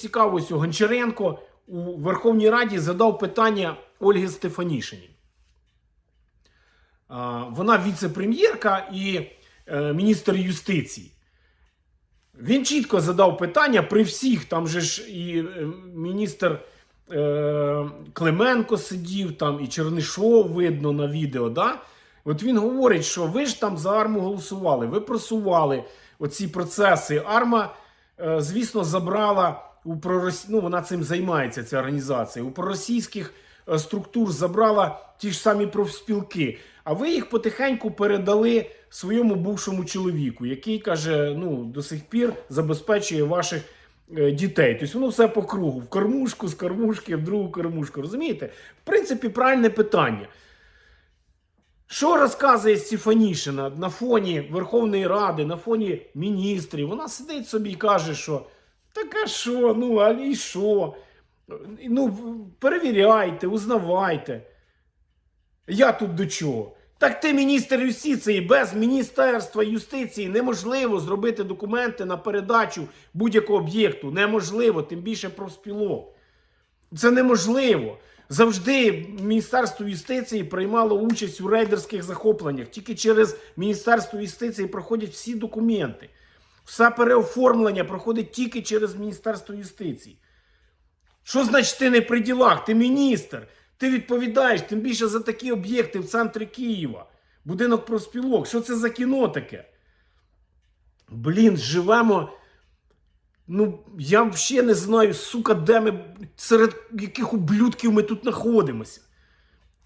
цікаво, ось Гончаренко у Верховній Раді задав питання Ольги Стефанішині. Вона віце-прем'єрка і е, міністр юстиції. Він чітко задав питання при всіх, там же ж і е, міністр е, Клименко сидів, там і Чернишов видно на відео. Да? От він говорить, що ви ж там за арму голосували, ви просували оці процеси. Арма, е, звісно, забрала у пророс... ну, вона цим займається, ця організація. У проросійських е, структур забрала ті ж самі профспілки. А ви їх потихеньку передали своєму бувшому чоловіку, який каже: ну, до сих пір забезпечує ваших е, дітей. Тобто воно все по кругу: в кормушку, з кормушки, в другу кормушку. Розумієте? В принципі, правильне питання. Що розказує Стефанішина на фоні Верховної Ради, на фоні міністрів? Вона сидить собі і каже, що таке що, ну, а і що? Ну, перевіряйте, узнавайте. Я тут до чого? Так ти міністр юстиції, без Міністерства юстиції неможливо зробити документи на передачу будь-якого об'єкту. Неможливо, тим більше профспілок. Це неможливо. Завжди Міністерство юстиції приймало участь у рейдерських захопленнях. Тільки через Міністерство юстиції проходять всі документи. Все переоформлення проходить тільки через Міністерство юстиції. Що значить ти не при ділах? Ти міністр. Ти відповідаєш тим більше за такі об'єкти в центрі Києва. Будинок профспілок. Що це за кіно таке? Блін, живемо. Ну, я взагалі не знаю, сука, де ми серед яких ублюдків ми тут знаходимося.